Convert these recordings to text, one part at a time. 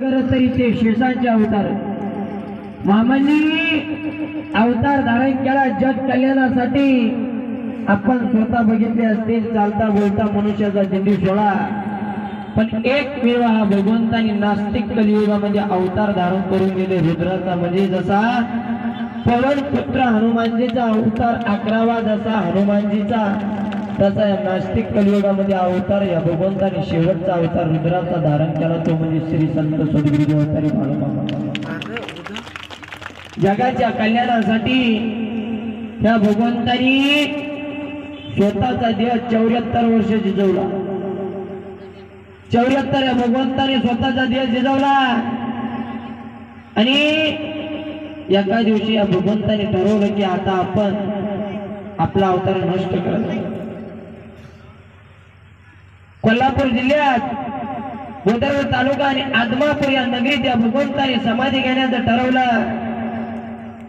करत तरी ते शेषांचे अवतार मामांनी अवतार धारण केला जग कल्याणासाठी. आपण स्वतः बघितले असतील चालता बोलता मनुष्याचा दिंडी सोळा पण एक वेळा हा भगवंतानी नास्तिक कलियुगामध्ये अवतार धारण करून गेले रुद्राचा. म्हणजे जसा पवन पुत्र हनुमानजीचा अवतार अकरावा जसा हनुमानजीचा. त्याचा या नास्तिक कलियुगामध्ये अवतार या भगवंताने शेवटचा अवतार रुद्राचा धारण केला. तो म्हणजे श्री संत सद्गुरू अवतारी जगाच्या कल्याणासाठी त्या भगवंतानी स्वतःचा देह चौऱ्याहत्तर वर्ष जिजवला. चौऱ्याहत्तर या भगवंताने स्वतःचा देह जिजवला. आणि एका दिवशी या भगवंताने ठरवलं की आता आपण आपला अवतार नष्ट करायचा. कोल्हापूर जिल्ह्यात बोधर तालुका आणि आदमापूर या नगरीत या भगवंताने समाधी घेण्याचं ठरवलं.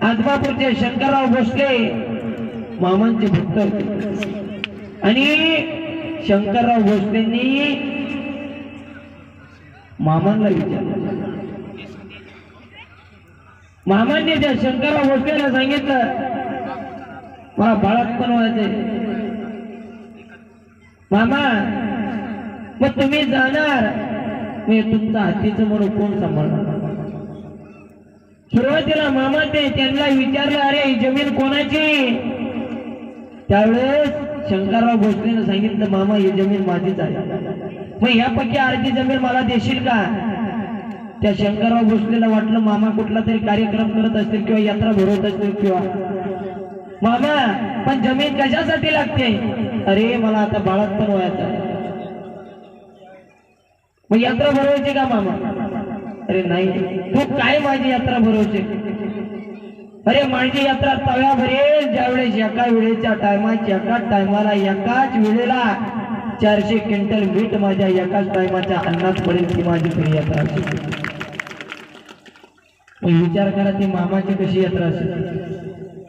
आदमापूरचे शंकरराव भोसले मामांचे भक्त आणि शंकरराव भोसलेंनी मामांना विचारलं. मामांनी त्या शंकरराव भोसलेला सांगितलं मला बाळात पण व्हायचंय? मामा मग तुम्ही जाणार. मी तुमचा हातीचं म्हणून कोण सांभाळणार? सुरुवातीला मामा ते त्यांना विचारलं अरे ही जमीन कोणाची? त्यावेळेस शंकरराव भोसलेनं सांगितलं मामा ही जमीन माझीच आहे. मग यापैकी अर्धी जमीन मला देशील का? त्या शंकरराव भोसलेला वाटलं मामा कुठला तरी कार्यक्रम करत असतील किंवा यात्रा भरवत असतील किंवा मामा पण जमीन कशासाठी लागते? अरे मला आता बाळात पण व्हायचं मग यात्रा भरवायची का मामा? अरे नाही. तू काय माझी यात्रा भरवते अरे माझी यात्रा तव्या भरेल ज्यावेळेस एका वेळेच्या टायमाच्या एका टायमाला एकाच वेळेला चारशे क्विंटल मीठ माझ्या एकाच टायमाच्या अन्नात पडेल ती माझी खरी यात्रा असेल. विचार करा ती मामाची कशी यात्रा असेल.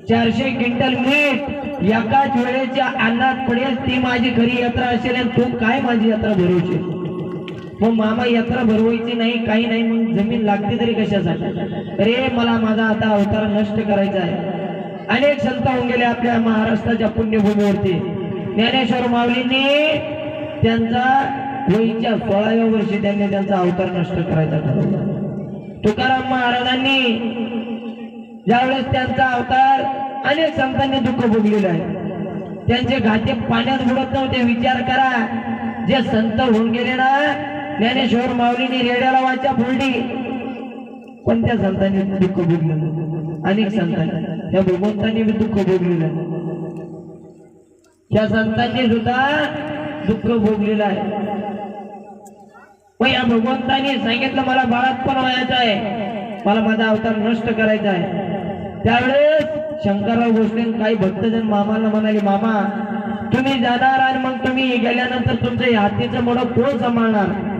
चारशे क्विंटल मीठ एकाच वेळेच्या अन्नात पडेल ती माझी खरी यात्रा असेल आणि तू काय माझी यात्रा भरवशील मग मामा यात्रा भरवायची नाही काही नाही मग जमीन लागते तरी कशासाठी अरे मला माझा आता अवतार नष्ट करायचा आहे. अनेक संत होऊन गेले आपल्या महाराष्ट्राच्या पुण्यभूमीवरती. ज्ञानेश्वर माऊलींनी त्यांचा होईच्या सोळाव्या वर्षी त्यांनी त्यांचा अवतार नष्ट करायचा ठरवला. तुकाराम महाराजांनी ज्यावेळेस त्यांचा अवतार अनेक संतांनी दुःख भोगलेलं आहे. त्यांचे घाते पाण्यात बुडत नव्हते. विचार करा जे संत होऊन गेले ना ज्ञानेश्वर माऊलीने रेड्याला वाचा पण कोणत्या संतांनी दुःख भोगलेलं अनेक संतांनी. त्या भगवंतांनी बी दुःख भोगलेलं त्या संतांनी सुद्धा दुःख भोगलेलं आहे. पण या भगवंतांनी सांगितलं मला बाळात पण व्हायचं आहे. मला माझा अवतार नष्ट करायचा आहे. त्यावेळेस शंकरराव भोसले काही भक्तजन मामाला म्हणाले मामा तुम्ही जाणार आणि मग तुम्ही गेल्यानंतर तुमचं हातीचं मोड कोण सांभाळणार?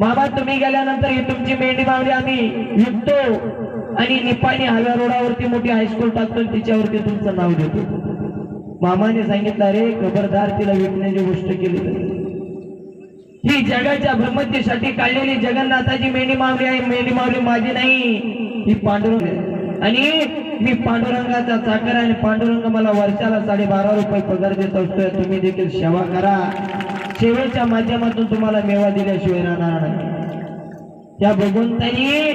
बाबा तुम्ही गेल्यानंतर ही तुमची मेंढी मावली आम्ही विकतो. आणि निपाणी हव्या रोडावरती मोठी हायस्कूल टाकतो तिच्यावरती तुमचं नाव देतो. मामाने सांगितलं अरे खबरदार तिला विकण्याची गोष्ट केली ही जगाच्या भ्रमतेसाठी काढलेली जगन्नाथाची मेंढी मावली आहे. मेंढी मावली माझी नाही ही पांडुरंग आणि मी पांडुरंगाचा चाकर आणि पांडुरंग मला वर्षाला साडेबारा रुपये पगार देत असतोय. तुम्ही देखील सेवा करा. सेवेच्या माध्यमातून तुम्हाला मेवा दिल्याशिवाय राहणार नाही. या भगवंतानी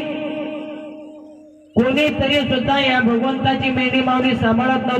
कोणीतरी सुद्धा या भगवंताची मेंढी मावणी सांभाळत नव्हती.